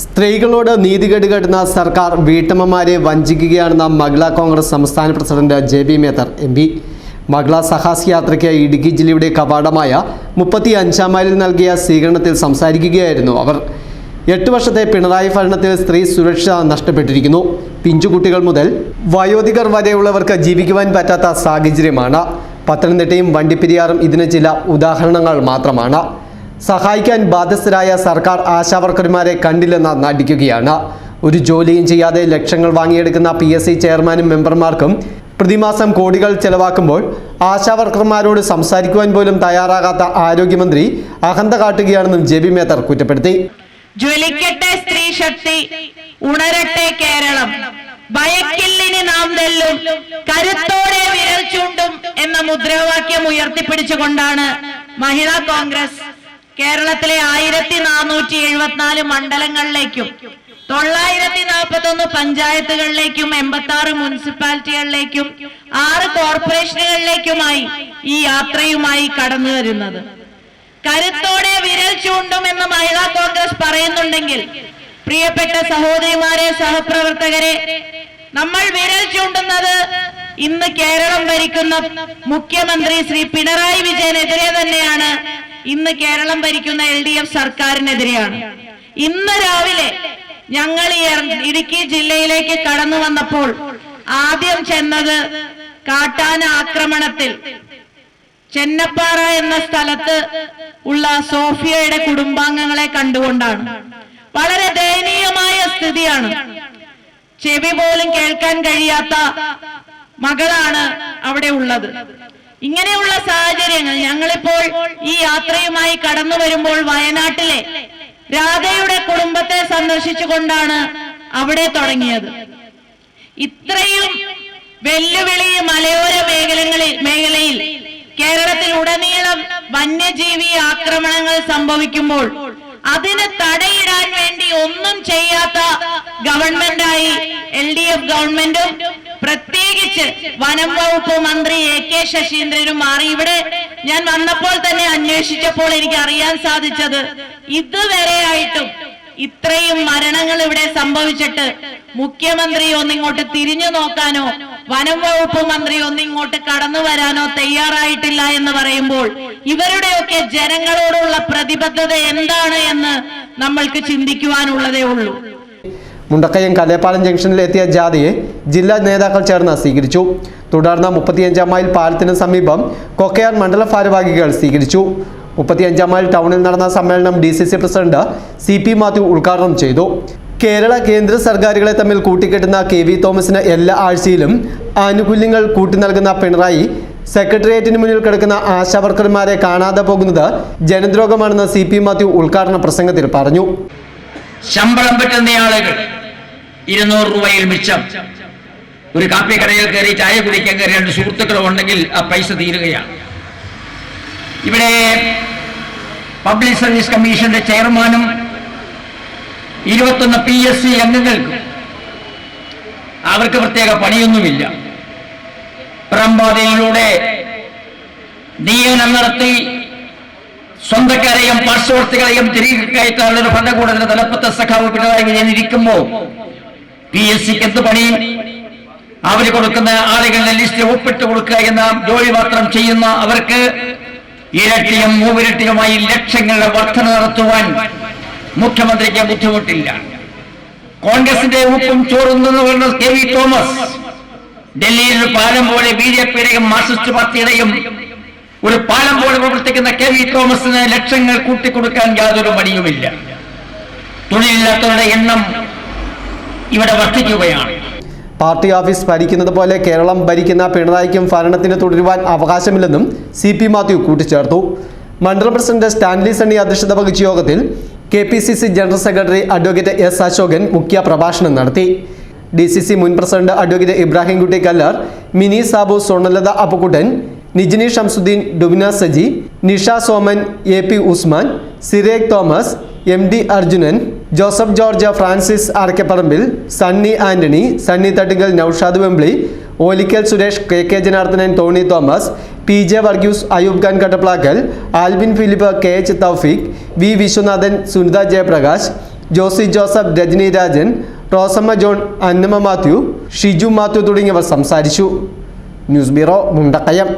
സ്ത്രീകളോട് നീതികേട് കെട്ടുന്ന സർക്കാർ വീട്ടമ്മമാരെ വഞ്ചിക്കുകയാണെന്ന മഹിളാ കോൺഗ്രസ് സംസ്ഥാന president J B Mether M P. Mahila Sahas യാത്രയ്ക്ക് ഇടുക്കി ജില്ലയുടെ കവാടമായ മുപ്പത്തി അഞ്ചാം മൈലിൽ നൽകിയ സ്വീകരണത്തിൽ സംസാരിക്കുകയായിരുന്നു അവർ. എട്ട് വർഷത്തെ പിണറായി ഭരണത്തിൽ സ്ത്രീ സുരക്ഷ നഷ്ടപ്പെട്ടിരിക്കുന്നു. പിഞ്ചുകുട്ടികൾ മുതൽ വയോധികർ വരെയുള്ളവർക്ക് ജീവിക്കുവാൻ പറ്റാത്ത സാഹചര്യമാണ്. പത്തനംതിട്ടയും വണ്ടിപ്പെരിയാറും ഇതിന് ചില ഉദാഹരണങ്ങൾ മാത്രമാണ്. സഹായിക്കാൻ ബാധ്യസ്ഥരായ സർക്കാർ ആശാവർക്കർമാരെ കണ്ടില്ലെന്ന് നടിക്കുകയാണ്. ഒരു ജോലിയും ചെയ്യാതെ ലക്ഷങ്ങൾ വാങ്ങിയെടുക്കുന്ന പി എസ് സി ചെയർമാനും മെമ്പർമാർക്കും പ്രതിമാസം കോടികൾ ചെലവാക്കുമ്പോൾ ആശാവർക്കർമാരോട് സംസാരിക്കുവാൻ പോലും തയ്യാറാകാത്ത ആരോഗ്യമന്ത്രി അഹന്ത കാട്ടുകയാണെന്നും ജെ ബി മേത്തർ കുറ്റപ്പെടുത്തി. ജ്വലിക്കട്ടെ സ്ത്രീ ശക്തി ഉണരട്ടെ കേരളം. ഭയക്കില്ലിന് നാം തെല്ലും കരുത്തോടെ വിരൽ ചൂണ്ടും എന്ന മുദ്രാവാക്യം ഉയർത്തിപ്പിടിച്ചുകൊണ്ടാണ് മഹിളാ കോൺഗ്രസ് കേരളത്തിലെ ആയിരത്തി നാനൂറ്റി എഴുപത്തിനാല് മണ്ഡലങ്ങളിലേക്കും തൊള്ളായിരത്തി നാൽപ്പത്തി ഒന്ന് പഞ്ചായത്തുകളിലേക്കും എൺപത്തി ആറ് മുനിസിപ്പാലിറ്റികളിലേക്കും ആറ് കോർപ്പറേഷനുകളിലേക്കുമായി ഈ യാത്രയുമായി കടന്നു വരുന്നത്. കരുത്തോടെ വിരൽ ചൂണ്ടും എന്ന് മഹിളാ കോൺഗ്രസ് പറയുന്നുണ്ടെങ്കിൽ പ്രിയപ്പെട്ട സഹോദരിമാരെ സഹപ്രവർത്തകരെ നമ്മൾ വിരൽ ചൂണ്ടുന്നത് ഇന്ന് കേരളം ഭരിക്കുന്ന മുഖ്യമന്ത്രി ശ്രീ പിണറായി വിജയനെതിരെ തന്നെയാണ്. ഇന്ന് കേരളം ഭരിക്കുന്ന എൽ ഡി എഫ് സർക്കാരിനെതിരെയാണ്. ഇന്ന് രാവിലെ ഞങ്ങൾ ഈ ഇടുക്കി ജില്ലയിലേക്ക് കടന്നു വന്നപ്പോൾ ആദ്യം ചെന്നത് കാട്ടാന ആക്രമണത്തിൽ ചെന്നപ്പാറ എന്ന സ്ഥലത്ത് ഉള്ള സോഫിയയുടെ കുടുംബാംഗങ്ങളെ കണ്ടുകൊണ്ടാണ്. വളരെ ദയനീയമായ സ്ഥിതിയാണ്. ചെവി പോലും കേൾക്കാൻ കഴിയാത്ത മകളാണ് അവിടെ ഉള്ളത്. ഇങ്ങനെയുള്ള സാഹചര്യങ്ങൾ ഞങ്ങളിപ്പോൾ ഈ യാത്രയുമായി കടന്നു വരുമ്പോൾ വയനാട്ടിലെ രാധയുടെ കുടുംബത്തെ സന്ദർശിച്ചുകൊണ്ടാണ് അവിടെ തുടങ്ങിയത്. ഇത്രയും വെല്ലുവിളി മലയോര മേഖലകളിൽ മേഖലയിൽ കേരളത്തിൽ ഉടനീളം വന്യജീവി ആക്രമണങ്ങൾ സംഭവിക്കുമ്പോൾ അതിന് തടയിടാൻ വേണ്ടി ഒന്നും ചെയ്യാത്ത ഗവൺമെന്റായി എൽ ഡി എഫ് ഗവൺമെന്റും പ്രത്യേകിച്ച് വനം വകുപ്പ് മന്ത്രി എ കെ ശശീന്ദ്രനും മാറി. ഇവിടെ ഞാൻ വന്നപ്പോൾ തന്നെ അന്വേഷിച്ചപ്പോൾ എനിക്ക് അറിയാൻ സാധിച്ചത് ഇതുവരെയായിട്ടും ഇത്രയും മരണങ്ങൾ ഇവിടെ സംഭവിച്ചിട്ട് മുഖ്യമന്ത്രി ഒന്നിങ്ങോട്ട് തിരിഞ്ഞു നോക്കാനോ വനം വകുപ്പ് മന്ത്രി ഒന്നിങ്ങോട്ട് കടന്നു വരാനോ തയ്യാറായിട്ടില്ല എന്ന് പറയുമ്പോൾ ഇവരുടെയൊക്കെ ജനങ്ങളോടുള്ള പ്രതിബദ്ധത എന്താണ് എന്ന് നമ്മൾക്ക് ചിന്തിക്കുവാനുള്ളതേ ഉള്ളൂ. മുണ്ടക്കയം കലേപ്പാലം ജംഗ്ഷനിൽ എത്തിയ ജാഥയെ ജില്ലാ നേതാക്കൾ ചേർന്ന് സ്വീകരിച്ചു. തുടർന്ന് മുപ്പത്തിയഞ്ചാം മൈൽ പാലത്തിന് സമീപം കൊക്കയാർ മണ്ഡല ഭാരവാഹികൾ സ്വീകരിച്ചു. മുപ്പത്തിയഞ്ചാം മൈൽ ടൗണിൽ നടന്ന സമ്മേളനം D C C president C P Mathew ഉദ്ഘാടനം ചെയ്തു. കേരള കേന്ദ്ര സർക്കാരുകളെ തമ്മിൽ കൂട്ടിക്കെട്ടുന്ന കെ വി തോമസിന് എല്ലാ ആഴ്ചയിലും ആനുകൂല്യങ്ങൾ കൂട്ടി നൽകുന്ന പിണറായി സെക്രട്ടേറിയറ്റിന് മുന്നിൽ കിടക്കുന്ന ആശാവർക്കർമാരെ കാണാതെ പോകുന്നത് ജനദ്രോഗമാണെന്ന് സി പി മാത്യു ഉദ്ഘാടന പ്രസംഗത്തിൽ പറഞ്ഞു. ശമ്പളം പറ്റുന്ന ആളുകൾ ഇരുന്നൂറ് രൂപയിൽ മിച്ചം. ഒരു കാപ്പി കടയിൽ കയറി ചായ കുടിക്കാൻ കയറി രണ്ട് സുഹൃത്തുക്കളും ഉണ്ടെങ്കിൽ ആ പൈസ തീരുകയാണ്. ഇവിടെ പബ്ലിക് സർവീസ് കമ്മീഷന്റെ ചെയർമാനും ഇരുപത്തൊന്ന് പി എസ് സി അംഗങ്ങൾക്കും അവർക്ക് പ്രത്യേക പണിയൊന്നുമില്ല. പ്രംബാധയിലൂടെ നിയമനം നടത്തി സ്വന്തക്കാരെയും പാർശ്വവർത്തികളെയും തിരികെ കയറ്റാനുള്ള ഭരണകൂടത്തിന്റെ തലപ്പത്തെ സഖാവ് പിണറായി വിജയൻ ഇരിക്കുമ്പോ പി എസ് സിക്ക് എന്ത് പണി? അവർ കൊടുക്കുന്ന ആളുകളുടെ ലിസ്റ്റ് ഒപ്പിട്ട് കൊടുക്കുക എന്ന ജോലി മാത്രം ചെയ്യുന്ന അവർക്ക് ഇരട്ടിയും മൂവിരട്ടിയുമായി ലക്ഷങ്ങളുടെ വർധന നടത്തുവാൻ മുഖ്യമന്ത്രിക്ക് ബുദ്ധിമുട്ടില്ല. കോൺഗ്രസിന്റെ ഉപ്പും ചോറുന്നെന്ന് പറഞ്ഞ കെ വി തോമസ് ഡൽഹിയിൽ പാലം പോലെ ബി ജെ പിയുടെയും മാർക്സിസ്റ്റ് പാർട്ടിയുടെയും ഒരു പാലം പോലെ പ്രവർത്തിക്കുന്ന കെ വി തോമസിന് ലക്ഷങ്ങൾ കൂട്ടിക്കൊടുക്കാൻ യാതൊരു മടിയുമില്ല. തൊഴിലില്ലാത്തവരുടെ എണ്ണം ഇവിടെ വർദ്ധിക്കുകയാണ്. പാർട്ടി ഓഫീസ് ഭരിക്കുന്നത് പോലെ കേരളം ഭരിക്കുന്ന പിണറായിക്കും ഭരണത്തിന് തുടരുവാൻ അവകാശമില്ലെന്നും സി പി മാത്യു കൂട്ടിച്ചേർത്തു. മണ്ഡലം പ്രസിഡന്റ് സ്റ്റാൻലി സണ്ണി അധ്യക്ഷത വഹിച്ച യോഗത്തിൽ K P C C general secretary advocate S Ashokan മുഖ്യ പ്രഭാഷണം നടത്തി. ഡി സി സി മുൻ president advocate Ibrahimkutty Kallar Mini Sabu Swarnalatha Appukuttan Nijini Shamsuddin Dubina Saji Nisha Soman A P Usman Sirekh Thomas M D Arjunan Joseph George Francis Arakkaparambil Sunny Antony Sunny Thattinkal Noushad Vembili Olikkal Suresh K K Janardhanan Tony Thomas P J Varghese Ayub Khan Kattaplackal Albin Philip K H Thoufeeq V Viswanathan Sunitha Jayaprakash Josy Joseph Rajani Rajan Rosamma John Annamma Mathew Shiju Mathew തുടങ്ങിയവർ സംസാരിച്ചു. News bureau Mundakayam.